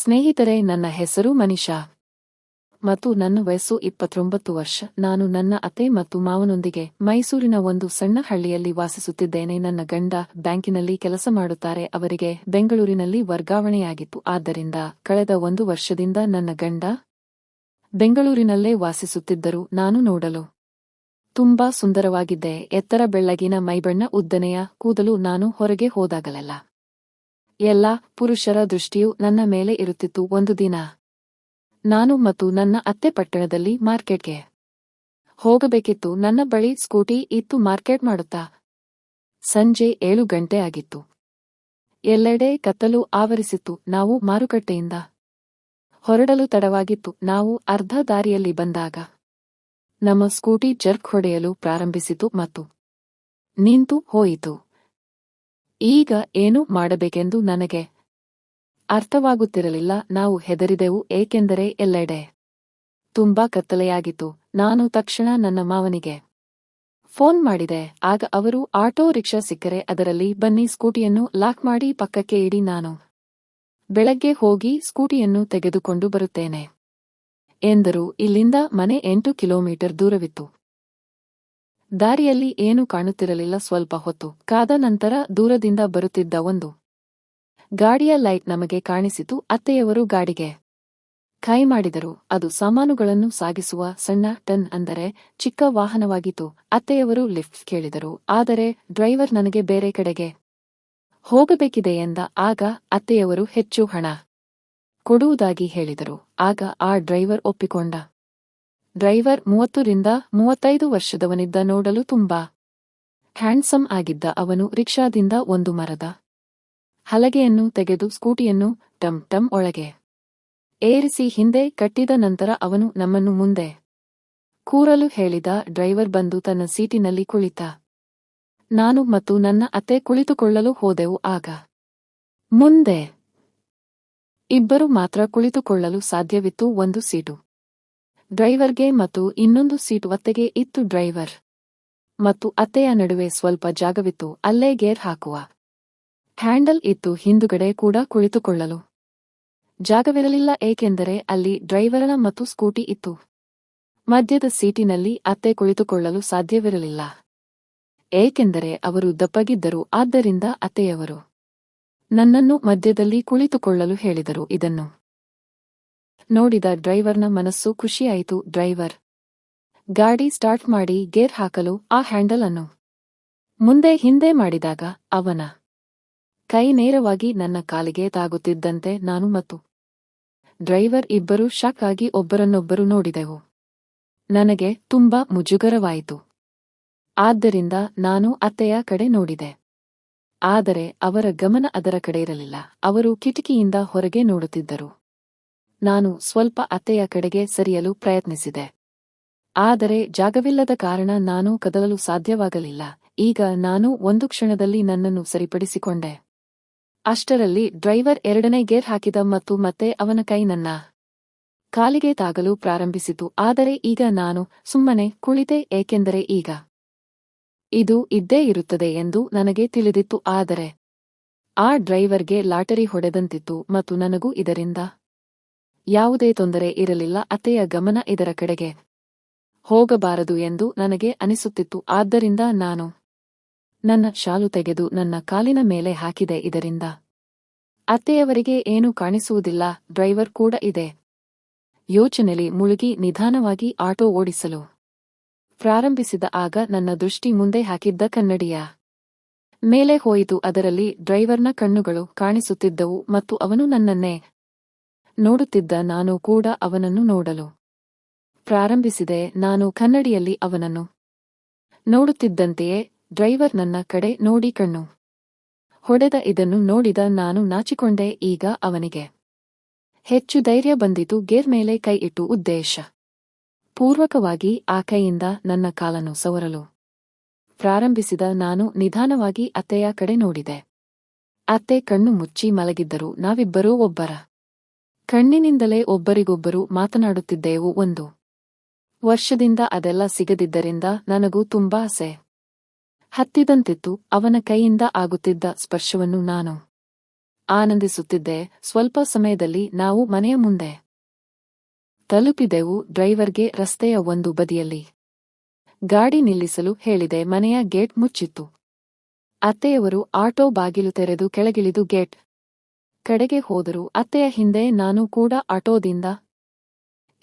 ಸ್ನೇಹಿತರೆ, ನನ್ನ ಹೆಸರು ಮನಿಷಾ. ಮತ್ತು ನನ್ನ ವಯಸ್ಸು ಇಪ್ಪತ್ತೊಂಬತ್ತು ವರ್ಷ. ನಾನು ನನ್ನ ಅತ್ತೆ ಮತ್ತು ಮಾವನೊಂದಿಗೆ ಮೈಸೂರಿನ ಒಂದು ಸಣ್ಣ ಹಳ್ಳಿಯಲ್ಲಿ ವಾಸಿಸುತ್ತಿದ್ದೇನೆ. ನನ್ನ ಗಂಡ ಬ್ಯಾಂಕಿನಲ್ಲಿ ಕೆಲಸ ಮಾಡುತ್ತಾರೆ. ಅವರಿಗೆ ಬೆಂಗಳೂರಿನಲ್ಲಿ ವರ್ಗಾವಣೆಯಾಗಿತ್ತು. ಆದ್ದರಿಂದ ಕಳೆದ ಒಂದು ವರ್ಷದಿಂದ ನನ್ನ ಗಂಡ ಬೆಂಗಳೂರಿನಲ್ಲೇ ವಾಸಿಸುತ್ತಿದ್ದರು ನಾನು ನೋಡಲು ತುಂಬಾ ಸುಂದರವಾಗಿದ್ದೆ. ಎತ್ತರ ಬೆಳ್ಳಗಿನ ಮೈಬಣ್ಣ ಉದ್ದನೆಯ ಕೂದಲು ನಾನು ಹೊರಗೆ ಹೋದಾಗಲೆಲ್ಲ. ಎಲ್ಲ ಪುರುಷರ ದೃಷ್ಟಿಯು ನನ್ನ ಮೇಲೆ ಇರುತ್ತಿತ್ತು ಒಂದು ದಿನ. ನಾನು ಮತ್ತು ನನ್ನ ಅತ್ತೆ ಪಟ್ಟಣದಲ್ಲಿ ಮಾರ್ಕೆಟ್ಗೆ ಹೋಗಬೇಕಿತ್ತು. ನನ್ನ ಬಳಿ ಸ್ಕೂಟಿ ಇತ್ತು. ಮಾರ್ಕೆಟ್ ಮಾಡುತ್ತಾ? ಸಂಜೆ ಏಳು ಗಂಟೆ ಆಗಿತ್ತು. ಎಲ್ಲೆಡೆ ಕತ್ತಲು ಆವರಿಸಿತ್ತು. ನಾವು ಮಾರುಕಟ್ಟೆಯಿಂದ ಹೊರಡಲು ತಡವಾಗಿತ್ತು. ನಾವು ಅರ್ಧ ದಾರಿಯಲ್ಲಿ ಬಂದಾಗ ನಮ್ಮ ಸ್ಕೂಟಿ ಜರ್ಕ್ ಹೊಡೆಯಲು ಪ್ರಾರಂಭಿಸಿತು ಮತ್ತು ನಿಂತು ಹೋಯಿತು. ಈಗ ಏನು ಮಾಡಬೇಕೆಂದು ನನಗೆ ಅರ್ಥವಾಗುತ್ತಿರಲಿಲ್ಲ, ನಾವು ಹೆದರಿದೆವು, ಏಕೆಂದರೆ ಎಲ್ಲೆಡೆ ತುಂಬಾ ಕತ್ತಲೆಯಾಗಿತ್ತು. ನಾನು ತಕ್ಷಣ ನನ್ನ ಮಾವನಿಗೆ ಫೋನ್ ಮಾಡಿದೆ, ಆಗ ಅವರು ಆಟೋ ರಿಕ್ಷಾ ಸಿಕ್ಕರೆ ಅದರಲ್ಲಿ ಬನ್ನಿ, ಸ್ಕೂಟಿಯನ್ನು ಲಾಕ್ ಮಾಡಿ ಪಕ್ಕಕ್ಕೆ ಇಡಿ, ನಾನು ಬೆಳಗ್ಗೆ ಹೋಗಿ ಸ್ಕೂಟಿಯನ್ನು ತೆಗೆದುಕೊಂಡು ಬರುತ್ತೇನೆ ಎಂದರು. ಇಲ್ಲಿಂದ ಮನೆ ಎಂಟು ಕಿಲೋಮೀಟರ್ ದೂರವಿತ್ತು. ದಾರಿಯಲ್ಲಿ ಏನೂ ಕಾಣುತ್ತಿರಲಿಲ್ಲ ಸ್ವಲ್ಪ ಹೊತ್ತು. ಕಾದ ನಂತರ ದೂರದಿಂದ ಬರುತ್ತಿದ್ದ ಒಂದು ಗಾಡಿಯ ಲೈಟ್ ನಮಗೆ ಕಾಣಿಸಿತು. ಅತ್ತೆಯವರು ಗಾಡಿಗೆ ಕೈ ಮಾಡಿದರು. ಅದು ಸಾಮಾನುಗಳನ್ನು ಸಾಗಿಸುವ ಸಣ್ಣ ಟನ್ ಅಂದರೆ ಚಿಕ್ಕ ವಾಹನವಾಗಿತ್ತು. ಅತ್ತೆಯವರು ಲಿಫ್ಟ್ ಕೇಳಿದರು. ಆದರೆ ಡ್ರೈವರ್ ನನಗೆ ಬೇರೆ ಕಡೆಗೆ ಹೋಗಬೇಕಿದೆ ಎಂದ. ಆಗ ಅತ್ತೆಯವರು ಹೆಚ್ಚು ಹಣ ಕೊಡುವುದಾಗಿ ಹೇಳಿದರು. ಆಗ ಆ ಡ್ರೈವರ್ ಒಪ್ಪಿಕೊಂಡ. ಡ್ರೈವರ್ ಮೂವತ್ತರಿಂದ ಮೂವತ್ತೈದು ವರ್ಷದವನಿದ್ದ ನೋಡಲು ತುಂಬಾ ಹ್ಯಾಂಡ್ಸಮ್ ಆಗಿದ್ದ ಅವನು ರಿಕ್ಷಾದಿಂದ ಒಂದು ಮರದ ಹಲಗೆಯನ್ನು ತೆಗೆದು ಸ್ಕೂಟಿಯನ್ನು ಟಮ್ ಟಮ್ ಒಳಗೆ ಏರಿಸಿ ಹಿಂದೆ ಕಟ್ಟಿದ ನಂತರ ಅವನು ನಮ್ಮನ್ನು ಮುಂದೆ ಕೂರಲು ಹೇಳಿದ ಡ್ರೈವರ್ ಬಂದು ತನ್ನ ಸೀಟಿನಲ್ಲಿ ಕುಳಿತ. ನಾನು ಮತ್ತು ನನ್ನ ಅತ್ತೆ ಕುಳಿತುಕೊಳ್ಳಲು ಹೋದೆವು ಆಗ. ಮುಂದೆ ಇಬ್ಬರು ಮಾತ್ರ ಕುಳಿತುಕೊಳ್ಳಲು ಸಾಧ್ಯವಿತ್ತು ಒಂದು ಸೀಟು. ಡ್ರೈವರ್ಗೆ ಮತ್ತು ಇನ್ನೊಂದು ಸೀಟ್ ಒತ್ತೆಗೆ ಇತ್ತು ಡ್ರೈವರ್. ಮತ್ತು ಅತ್ತೆಯ ನಡುವೆ ಸ್ವಲ್ಪ ಜಾಗವಿತ್ತು, ಅಲ್ಲೇ ಗೇರ್ ಹಾಕುವ. ಹ್ಯಾಂಡಲ್ ಇತ್ತು, ಹಿಂದುಗಡೆ ಕೂಡ ಕುಳಿತುಕೊಳ್ಳಲು. ಜಾಗವಿರಲಿಲ್ಲ, ಏಕೆಂದರೆ ಅಲ್ಲಿ ಡ್ರೈವರನ ಮತ್ತು ಸ್ಕೂಟಿ ಇತ್ತು. ಮಧ್ಯದ ಸೀಟಿನಲ್ಲಿ ಅತ್ತೆ ಕುಳಿತುಕೊಳ್ಳಲು ಸಾಧ್ಯವಿರಲಿಲ್ಲ. ಏಕೆಂದರೆ ಅವರು ದಪ್ಪಗಿದ್ದರು, ಆದ್ದರಿಂದ ಅತ್ತೆಯವರು ನನ್ನನ್ನು ಮಧ್ಯದಲ್ಲಿ ಕುಳಿತುಕೊಳ್ಳಲು ಹೇಳಿದರು, ಇದನ್ನು ನೋಡಿದ ಡ್ರೈವರ್ನ ಮನಸ್ಸು ಖುಷಿಯಾಯಿತು. ಡ್ರೈವರ್, ಗಾಡಿ ಸ್ಟಾರ್ಟ್ ಮಾಡಿ ಗೇರ್ ಹಾಕಲು ಆ ಹ್ಯಾಂಡಲ್ ಅನ್ನು ಮುಂದೆ ಹಿಂದೆ ಮಾಡಿದಾಗ ಅವನ ಕೈ ನೇರವಾಗಿ ನನ್ನ ಕಾಲಿಗೆ ತಾಗುತ್ತಿದ್ದಂತೆ ನಾನು ಮತ್ತು ಡ್ರೈವರ್ ಇಬ್ಬರು ಶಾಕ್ ಆಗಿ ಒಬ್ಬರನ್ನೊಬ್ಬರು ನೋಡಿದೆವು. ನನಗೆ ತುಂಬಾ ಮುಜುಗರವಾಯಿತು. ಆದ್ದರಿಂದ ನಾನು ಅತ್ತೆಯ ಕಡೆ ನೋಡಿದೆ. ಆದರೆ ಅವರ ಗಮನ ಅದರ ಕಡೆ ಇರಲಿಲ್ಲ. ಅವರು ಕಿಟಕಿಯಿಂದ ಹೊರಗೆ ನೋಡುತ್ತಿದ್ದರು. ನಾನು ಸ್ವಲ್ಪ ಅತ್ತೆಯ ಕಡೆಗೆ ಸರಿಯಲು ಪ್ರಯತ್ನಿಸಿದೆ. ಆದರೆ ಜಾಗವಿಲ್ಲದ ಕಾರಣ ನಾನು ಕದಲಲು ಸಾಧ್ಯವಾಗಲಿಲ್ಲ. ಈಗ ನಾನು ಒಂದು ಕ್ಷಣದಲ್ಲಿ ನನ್ನನ್ನು ಸರಿಪಡಿಸಿಕೊಂಡೆ. ಅಷ್ಟರಲ್ಲಿ ಡ್ರೈವರ್ ಎರಡನೇ ಗೇರ್ ಹಾಕಿದ ಮತ್ತು ಮತ್ತೆ ಅವನ ಕೈ ನನ್ನ ಕಾಲಿಗೆ ತಾಗಲು ಪ್ರಾರಂಭಿಸಿತು. ಆದರೆ ಈಗ ನಾನು ಸುಮ್ಮನೆ ಕುಳಿತೆ, ಏಕೆಂದರೆ ಈಗ ಇದು ಇದ್ದೇ ಇರುತ್ತದೆ ಎಂದು ನನಗೆ ತಿಳಿದಿತ್ತು. ಆದರೆ ಆ ಡ್ರೈವರ್ಗೆ ಲಾಟರಿ ಹೊಡೆದಂತಿತ್ತು ಮತ್ತು ನನಗೂ ಇದರಿಂದ ಯಾವುದೇ ತೊಂದರೆ ಇರಲಿಲ್ಲ, ಅತ್ತೆಯ ಗಮನ ಇದರ ಕಡೆಗೆ. ಹೋಗಬಾರದು ಎಂದು ನನಗೆ ಅನಿಸುತ್ತಿತ್ತು, ಆದ್ದರಿಂದ ನಾನು ನನ್ನ ಶಾಲು ತೆಗೆದು ನನ್ನ ಕಾಲಿನ ಮೇಲೆ ಹಾಕಿದೆ, ಇದರಿಂದ ಅತ್ತೆಯವರಿಗೆ ಏನೂ ಕಾಣಿಸುವುದಿಲ್ಲ, ಡ್ರೈವರ್ ಕೂಡ ಇದೆ. ಯೋಚನೆಲಿ ಮುಳುಗಿ ನಿಧಾನವಾಗಿ ಆಟೋ ಓಡಿಸಲು ಪ್ರಾರಂಭಿಸಿದ ಆಗ ನನ್ನ ದೃಷ್ಟಿ ಮುಂದೆ ಹಾಕಿದ್ದ ಕನ್ನಡಿಯ ಮೇಲೆ ಹೋಯಿತು, ಅದರಲ್ಲಿ ಡ್ರೈವರ್ನ ಕಣ್ಣುಗಳು ಕಾಣಿಸುತ್ತಿದ್ದವು ಮತ್ತು ಅವನು ನನ್ನನ್ನೇ ನೋಡುತ್ತಿದ್ದ ನಾನು ಕೂಡ ಅವನನ್ನು ನೋಡಲು. ಪ್ರಾರಂಭಿಸಿದೆ, ನಾನು ಕನ್ನಡಿಯಲ್ಲಿ ಅವನನ್ನು ನೋಡುತ್ತಿದ್ದಂತೆಯೇ ಡ್ರೈವರ್ ನನ್ನ ಕಡೆ ನೋಡಿ ಕಣ್ಣು ಹೊಡೆದ ಇದನ್ನು ನೋಡಿದ ನಾನು ನಾಚಿಕೊಂಡೆ ಈಗ ಅವನಿಗೆ. ಹೆಚ್ಚು ಧೈರ್ಯ ಬಂದಿತು, ಗೇರ್ ಮೇಲೆ ಕೈ ಇಟ್ಟು ಉದ್ದೇಶ. ಪೂರ್ವಕವಾಗಿ ಆ ಕೈಯಿಂದ ನನ್ನ ಕಾಲನ್ನು ಸವರಲು ಪ್ರಾರಂಭಿಸಿದ ನಾನು ನಿಧಾನವಾಗಿ ಅತ್ತೆಯ ಕಡೆ ನೋಡಿದೆ. ಅತ್ತೆ ಕಣ್ಣು ಮುಚ್ಚಿ ಮಲಗಿದ್ದರು, ನಾವಿಬ್ಬರೂ ಒಬ್ಬರ ಕಣ್ಣಿನಿಂದಲೇ ಒಬ್ಬರಿಗೊಬ್ಬರು ಮಾತನಾಡುತ್ತಿದ್ದೆವು ಒಂದು ವರ್ಷದಿಂದ ಅದೆಲ್ಲ ಸಿಗದಿದ್ದರಿಂದ ನನಗೂ ತುಂಬಾ ಆಸೆ. ಹತ್ತಿದಂತಿತ್ತು, ಅವನ ಕೈಯಿಂದ ಆಗುತ್ತಿದ್ದ ಸ್ಪರ್ಶವನ್ನು ನಾನು ಆನಂದಿಸುತ್ತಿದ್ದೆ, ಸ್ವಲ್ಪ ಸಮಯದಲ್ಲಿ ನಾವು ಮನೆಯ ಮುಂದೆ ತಲುಪಿದೆವು, ಡ್ರೈವರ್ಗೆ ರಸ್ತೆಯ ಒಂದು ಬದಿಯಲ್ಲಿ ಗಾಡಿ ನಿಲ್ಲಿಸಲು ಹೇಳಿದೆ, ಮನೆಯ ಗೇಟ್ ಮುಚ್ಚಿತ್ತು. ಅತ್ತೆಯವರು ಆಟೋ ಬಾಗಿಲು ತೆರೆದು ಕೆಳಗಿಳಿದು ಗೇಟ್ ಕಡೆಗೆ ಹೋದರು ಅತ್ತೆಯ ಹಿಂದೆ ನಾನು ಕೂಡ ಆಟೋದಿಂದ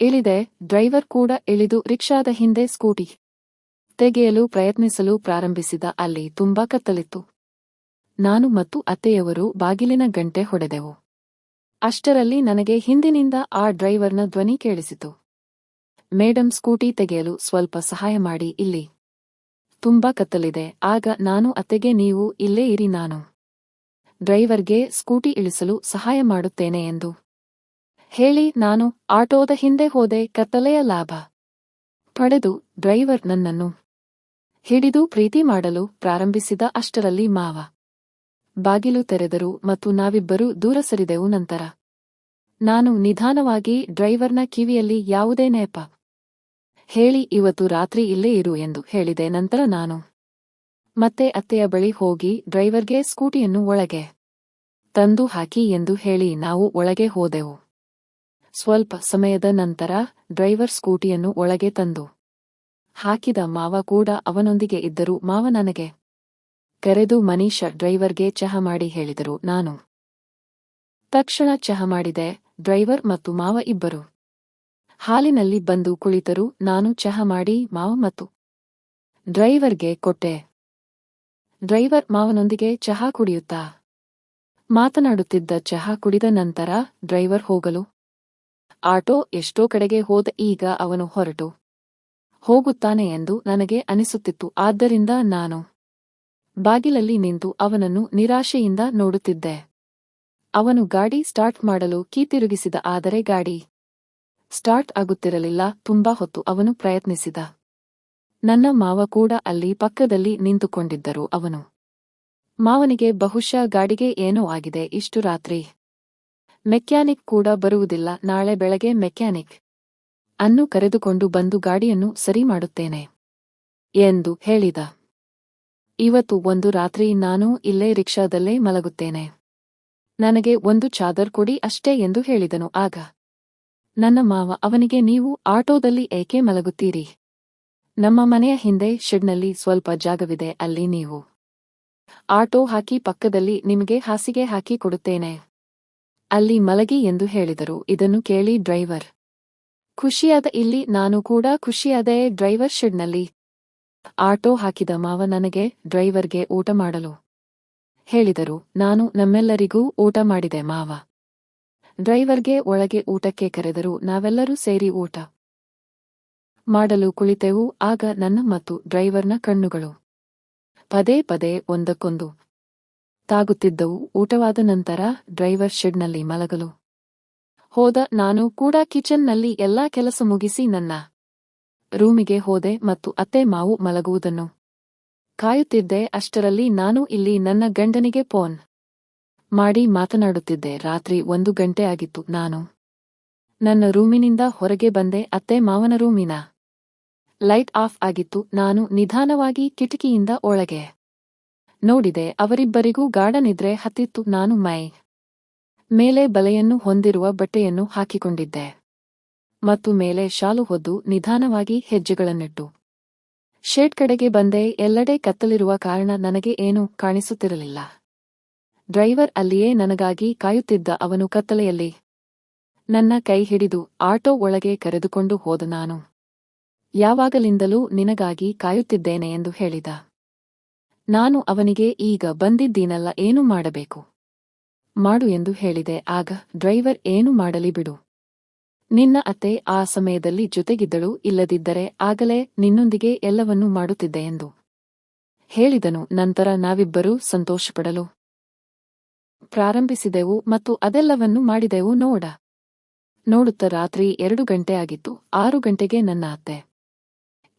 ಇಳಿದೆ, ಡ್ರೈವರ್ ಕೂಡ ಇಳಿದು ರಿಕ್ಷಾದ ಹಿಂದೆ ಸ್ಕೂಟಿ ತೆಗೆಯಲು ಪ್ರಯತ್ನಿಸಲು ಪ್ರಾರಂಭಿಸಿದ. ಅಲ್ಲಿ ತುಂಬಾ ಕತ್ತಲಿತ್ತು. ನಾನು ಮತ್ತು ಅತ್ತೆಯವರು ಬಾಗಿಲಿನ ಗಂಟೆ ಹೊಡೆದೆವು. ಅಷ್ಟರಲ್ಲಿ ನನಗೆ ಹಿಂದಿನಿಂದ ಆ ಡ್ರೈವರ್ನ ಧ್ವನಿ ಕೇಳಿಸಿತು. ಮೇಡಂ, ಸ್ಕೂಟಿ ತೆಗೆಯಲು ಸ್ವಲ್ಪ ಸಹಾಯ ಮಾಡಿ, ಇಲ್ಲಿ. ತುಂಬಾ ಕತ್ತಲಿದೆ. ಆಗ ನಾನು ಅತ್ತೆಗೆ, ನೀವು ಇಲ್ಲೇ ಇರಿ, ನಾನು ಡ್ರೈವರ್ಗೆ ಸ್ಕೂಟಿ ಇಳಿಸಲು ಸಹಾಯ ಮಾಡುತ್ತೇನೆ ಎಂದು. ಹೇಳಿ ನಾನು ಆಟೋದ ಹಿಂದೆ ಹೋದೆ ಕತ್ತಲೆಯ ಲಾಭ. ಪಡೆದು ಡ್ರೈವರ್ ನನ್ನನ್ನು ಹಿಡಿದು ಪ್ರೀತಿ ಮಾಡಲು ಪ್ರಾರಂಭಿಸಿದ ಅಷ್ಟರಲ್ಲಿ ಮಾವ. ಬಾಗಿಲು ತೆರೆದರು ಮತ್ತು ನಾವಿಬ್ಬರೂ ದೂರ ಸರಿದೆವು ನಂತರ. ನಾನು ನಿಧಾನವಾಗಿ ಡ್ರೈವರ್ನ ಕಿವಿಯಲ್ಲಿ ಯಾವುದೇ ನೆಪ. ಹೇಳಿ ಇವತ್ತು ರಾತ್ರಿ ಇಲ್ಲೇ ಇರು ಎಂದು ಹೇಳಿದೆ ನಂತರ ನಾನು ಮತ್ತೆ ಅತ್ತೆಯ ಬಳಿ ಹೋಗಿ ಡ್ರೈವರ್ಗೆ ಸ್ಕೂಟಿಯನ್ನು ಒಳಗೆ ತಂದು ಹಾಕಿ ಎಂದು ಹೇಳಿ ನಾವು ಒಳಗೆ ಹೋದೆವು. ಸ್ವಲ್ಪ ಸಮಯದ ನಂತರ ಡ್ರೈವರ್ ಸ್ಕೂಟಿಯನ್ನು ಒಳಗೆ ತಂದು ಹಾಕಿದ ಮಾವ ಕೂಡ ಅವನೊಂದಿಗೆ ಇದ್ದರು. ಮಾವ ನನಗೆ, ಕರೆದು ಮನೀಷ ಡ್ರೈವರ್ಗೆ ಚಹ ಮಾಡಿ ಹೇಳಿದರು. ನಾನು ತಕ್ಷಣ ಚಹ ಮಾಡಿದೆ. ಡ್ರೈವರ್ ಮತ್ತು ಮಾವ ಇಬ್ಬರು ಹಾಲಿನಲ್ಲಿ ಬಂದು ಕುಳಿತರು. ನಾನು ಚಹ ಮಾಡಿ, ಮಾವ ಮತ್ತು ಡ್ರೈವರ್ಗೆ ಕೊಟ್ಟೆ. ಡ್ರೈವರ್ ಮಾವನೊಂದಿಗೆ ಚಹಾ ಕುಡಿಯುತ್ತಾ? ಮಾತನಾಡುತ್ತಿದ್ದ ಚಹಾ ಕುಡಿದ ನಂತರ ಡ್ರೈವರ್ ಹೋಗಲು, ಆಟೋ ಎಷ್ಟೋ ಕಡೆಗೆ ಹೋದ ಈಗ ಅವನು ಹೊರಟು. ಹೋಗುತ್ತಾನೆ ಎಂದು ನನಗೆ ಅನಿಸುತ್ತಿತ್ತು. ಆದ್ದರಿಂದ ನಾನು ಬಾಗಿಲಲ್ಲಿ ನಿಂತು ಅವನನ್ನು ನಿರಾಶೆಯಿಂದ ನೋಡುತ್ತಿದ್ದೆ. ಅವನು ಗಾಡಿ ಸ್ಟಾರ್ಟ್ ಮಾಡಲು ಕೀ ತಿರುಗಿಸಿದ, ಆದರೆ ಗಾಡಿ ಸ್ಟಾರ್ಟ್ ಆಗುತ್ತಿರಲಿಲ್ಲ. ತುಂಬಾ ಹೊತ್ತು ಅವನು ಪ್ರಯತ್ನಿಸಿದ. ನನ್ನ ಮಾವ ಕೂಡ ಅಲ್ಲಿ ಪಕ್ಕದಲ್ಲಿ ನಿಂತುಕೊಂಡಿದ್ದರು ಅವನು. ಮಾವನಿಗೆ ಬಹುಶಃ ಗಾಡಿಗೆ ಏನೋ ಆಗಿದೆ, ಇಷ್ಟು ರಾತ್ರಿ. ಮೆಕ್ಯಾನಿಕ್ ಕೂಡ ಬರುವುದಿಲ್ಲ, ನಾಳೆ ಬೆಳಗ್ಗೆ ಮೆಕ್ಯಾನಿಕ್ ಅನ್ನು ಕರೆದುಕೊಂಡು ಬಂದು ಗಾಡಿಯನ್ನು ಸರಿ ಮಾಡುತ್ತೇನೆ ಎಂದು ಹೇಳಿದ. ಇವತ್ತು ಒಂದು ರಾತ್ರಿ ನಾನು ಇಲ್ಲೇ ರಿಕ್ಷಾದಲ್ಲೇ ಮಲಗುತ್ತೇನೆ. ನನಗೆ ಒಂದು ಚಾದರ್ ಕೊಡಿ ಅಷ್ಟೇ ಎಂದು ಹೇಳಿದನು. ಆಗ ನನ್ನ ಮಾವ ಅವನಿಗೆ, ನೀವು ಆಟೋದಲ್ಲಿ ಏಕೆ ಮಲಗುತ್ತೀರಿ? ನಮ್ಮ ಮನೆಯ ಹಿಂದೆ ಶೆಡ್ನಲ್ಲಿ ಸ್ವಲ್ಪ ಜಾಗವಿದೆ, ಅಲ್ಲಿ ನೀವು ಆಟೋ ಹಾಕಿ ಪಕ್ಕದಲ್ಲಿ ನಿಮಗೆ ಹಾಸಿಗೆ ಹಾಕಿ ಕೊಡುತ್ತೇನೆ. ಅಲ್ಲಿ ಮಲಗಿ ಎಂದು ಹೇಳಿದರು. ಇದನ್ನು ಕೇಳಿ ಡ್ರೈವರ್, ಖುಷಿಯಾದ ಇಲ್ಲಿ, ನಾನು ಕೂಡ ಖುಷಿಯಾದೆ ಡ್ರೈವರ್ ಶೆಡ್ನಲ್ಲಿ. ಆಟೋ ಹಾಕಿದ ಮಾವ ನನಗೆ ಡ್ರೈವರ್ಗೆ ಊಟ ಮಾಡಲು ಹೇಳಿದರು. ನಾನು ನಮ್ಮೆಲ್ಲರಿಗೂ ಊಟ ಮಾಡಿದೆ ಮಾವ. ಡ್ರೈವರ್ಗೆ ಒಳಗೆ ಊಟಕ್ಕೆ ಕರೆದರು. ನಾವೆಲ್ಲರೂ ಸೇರಿ ಊಟ ಮಾಡಲು ಕುಳಿತೆವು, ಆಗ ನನ್ನ ಮತ್ತು ಡ್ರೈವರ್ನ ಕಣ್ಣುಗಳು. ಪದೇ ಪದೇ ಒಂದಕ್ಕೊಂದು ತಾಗುತ್ತಿದ್ದವು. ಊಟವಾದ ನಂತರ ಡ್ರೈವರ್ ಶೆಡ್ನಲ್ಲಿ ಮಲಗಲು ಹೋದ. ನಾನು ಕೂಡ ಕಿಚನ್ನಲ್ಲಿ ಎಲ್ಲಾ ಕೆಲಸ ಮುಗಿಸಿ ನನ್ನ ರೂಮಿಗೆ ಹೋದೆ ಮತ್ತು ಅತ್ತೆ ಮಾವು ಮಲಗುವುದನ್ನು ಕಾಯುತ್ತಿದ್ದೆ. ಅಷ್ಟರಲ್ಲಿ ನಾನು ಇಲ್ಲಿ ನನ್ನ ಗಂಡನಿಗೆ ಫೋನ್ ಮಾಡಿ ಮಾತನಾಡುತ್ತಿದ್ದೆ. ರಾತ್ರಿ ಒಂದು ಗಂಟೆ ಆಗಿತ್ತು. ನಾನು ನನ್ನ ರೂಮಿನಿಂದ ಹೊರಗೆ ಬಂದೆ. ಅತ್ತೆ ಮಾವನ ರೂಮಿನ ಲೈಟ್ ಆಫ್ ಆಗಿತ್ತು. ನಾನು ನಿಧಾನವಾಗಿ ಕಿಟಕಿಯಿಂದ ಒಳಗೆ ನೋಡಿದೆ, ಅವರಿಬ್ಬರಿಗೂ ಗಾಢನಿದ್ರೆ ಹತ್ತಿತ್ತು. ನಾನು ಮೈ ಮೇಲೆ ಬಲೆಯನ್ನು ಹೊಂದಿರುವ ಬಟ್ಟೆಯನ್ನು ಹಾಕಿಕೊಂಡಿದ್ದೆ ಮತ್ತು ಮೇಲೆ ಶಾಲು ಹೊದ್ದು ನಿಧಾನವಾಗಿ ಹೆಜ್ಜೆಗಳನ್ನಿಟ್ಟು. ಶೇಡ್ ಕಡೆಗೆ ಬಂದೆ ಎಲ್ಲೆಡೆ ಕತ್ತಲಿರುವ ಕಾರಣ ನನಗೆ ಏನೂ ಕಾಣಿಸುತ್ತಿರಲಿಲ್ಲ. ಡ್ರೈವರ್ ಅಲ್ಲಿಯೇ ನನಗಾಗಿ ಕಾಯುತ್ತಿದ್ದ ಅವನು ಕತ್ತಲೆಯಲ್ಲಿ ನನ್ನ ಕೈ ಹಿಡಿದು ಆಟೋ ಒಳಗೆ ಕರೆದುಕೊಂಡು ಹೋದ ನಾನು. ಯಾವಾಗಲಿಂದಲೂ ನಿನಗಾಗಿ ಕಾಯುತ್ತಿದ್ದೇನೆ ಎಂದು ಹೇಳಿದ. ನಾನು ಅವನಿಗೆ, ಈಗ ಬಂದಿದ್ದೀನಲ್ಲ, ಏನು ಮಾಡಬೇಕು? ಮಾಡು ಎಂದು ಹೇಳಿದೆ. ಆಗ, ಡ್ರೈವರ್, ಏನು ಮಾಡಲಿ ಬಿಡು. ನಿನ್ನ ಅತ್ತೆ ಆ ಸಮಯದಲ್ಲಿ ಜೊತೆಗಿದ್ದಳು, ಇಲ್ಲದಿದ್ದರೆ ಆಗಲೇ ನಿನ್ನೊಂದಿಗೆ ಎಲ್ಲವನ್ನೂ ಮಾಡುತ್ತಿದ್ದೆ ಎಂದು ಹೇಳಿದನು. ನಂತರ ನಾವಿಬ್ಬರೂ ಸಂತೋಷಪಡಲು ಪ್ರಾರಂಭಿಸಿದೆವು ಮತ್ತು ಅದೆಲ್ಲವನ್ನೂ ಮಾಡಿದೆವು. ನೋಡ. ನೋಡುತ್ತ ರಾತ್ರಿ ಎರಡು ಗಂಟೆ ಆಗಿತ್ತು. ಆರು ಗಂಟೆಗೆ ನನ್ನ ಅತ್ತೆ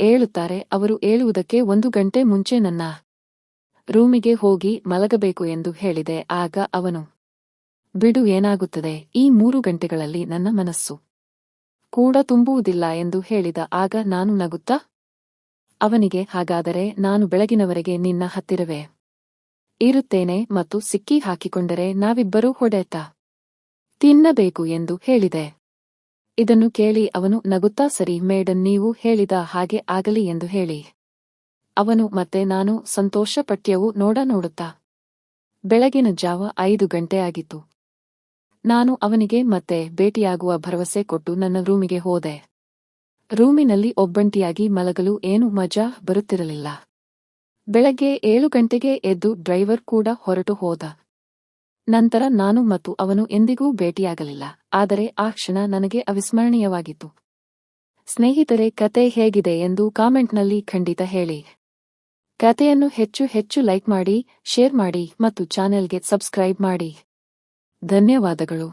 ಏಳುತ್ತಾರೆ ಅವರು ಏಳುವುದಕ್ಕೆ ಒಂದು ಗಂಟೆ ಮುಂಚೆ ನನ್ನ ರೂಮಿಗೆ ಹೋಗಿ ಮಲಗಬೇಕು ಎಂದು ಹೇಳಿದೆ, ಆಗ ಅವನು, ಬಿಡು, ಏನಾಗುತ್ತದೆ? ಈ ಮೂರು ಗಂಟೆಗಳಲ್ಲಿ ನನ್ನ ಮನಸ್ಸು ಕೂಡ ತುಂಬುವುದಿಲ್ಲ ಎಂದು ಹೇಳಿದ, ಆಗ ನಾನು ನಗುತ್ತಾ? ಅವನಿಗೆ, ಹಾಗಾದರೆ ನಾನು ಬೆಳಗಿನವರೆಗೆ ನಿನ್ನ ಹತ್ತಿರವೇ ಇರುತ್ತೇನೆ ಮತ್ತು ಸಿಕ್ಕಿ ಹಾಕಿಕೊಂಡರೆ ನಾವಿಬ್ಬರೂ ಹೊಡೆತ ತಿನ್ನಬೇಕು ಎಂದು ಹೇಳಿದೆ. ಇದನ್ನು ಕೇಳಿ ಅವನು ನಗುತ್ತಾ, ಸರಿ ಮೇಡನ್ ನೀವು ಹೇಳಿದ ಹಾಗೆ ಆಗಲಿ ಎಂದು ಹೇಳಿ. ಅವನು, ಮತ್ತೆ ನಾನು ಸಂತೋಷಪಟ್ಯವು ನೋಡ ನೋಡುತ್ತಾ? ಬೆಳಗಿನ ಜಾವ ಐದು ಗಂಟೆ ಆಗಿತ್ತು. ನಾನು ಅವನಿಗೆ, ಮತ್ತೆ ಭೇಟಿಯಾಗುವ ಭರವಸೆ ಕೊಟ್ಟು ನನ್ನ ರೂಮಿಗೆ ಹೋದೆ. ರೂಮಿನಲ್ಲಿ ಒಬ್ಬಂಟಿಯಾಗಿ ಮಲಗಲು ಏನು ಮಜಾ ಬರುತ್ತಿರಲಿಲ್ಲ. ಬೆಳಗ್ಗೆ ಏಳು ಗಂಟೆಗೆ ಎದ್ದು ಡ್ರೈವರ್ ಕೂಡ ಹೊರಟು ಹೋದ. ನಂತರ ನಾನು ಮತ್ತು ಅವನು ಎಂದಿಗೂ ಭೇಟಿಯಾಗಲಿಲ್ಲ, ಆದರೆ ಆ ಕ್ಷಣ ನನಗೆ ಅವಿಸ್ಮರಣೀಯವಾಗಿತ್ತು. ಸ್ನೇಹಿತರೆ, ಕತೆ ಹೇಗಿದೆ ಎಂದು ಕಾಮೆಂಟ್ನಲ್ಲಿ ಖಂಡಿತ ಹೇಳಿ. ಕತೆಯನ್ನು ಹೆಚ್ಚು ಹೆಚ್ಚು ಲೈಕ್ ಮಾಡಿ, ಶೇರ್ ಮಾಡಿ ಮತ್ತು ಚಾನೆಲ್ಗೆ ಸಬ್ಸ್ಕ್ರೈಬ್ ಮಾಡಿ. ಧನ್ಯವಾದಗಳು.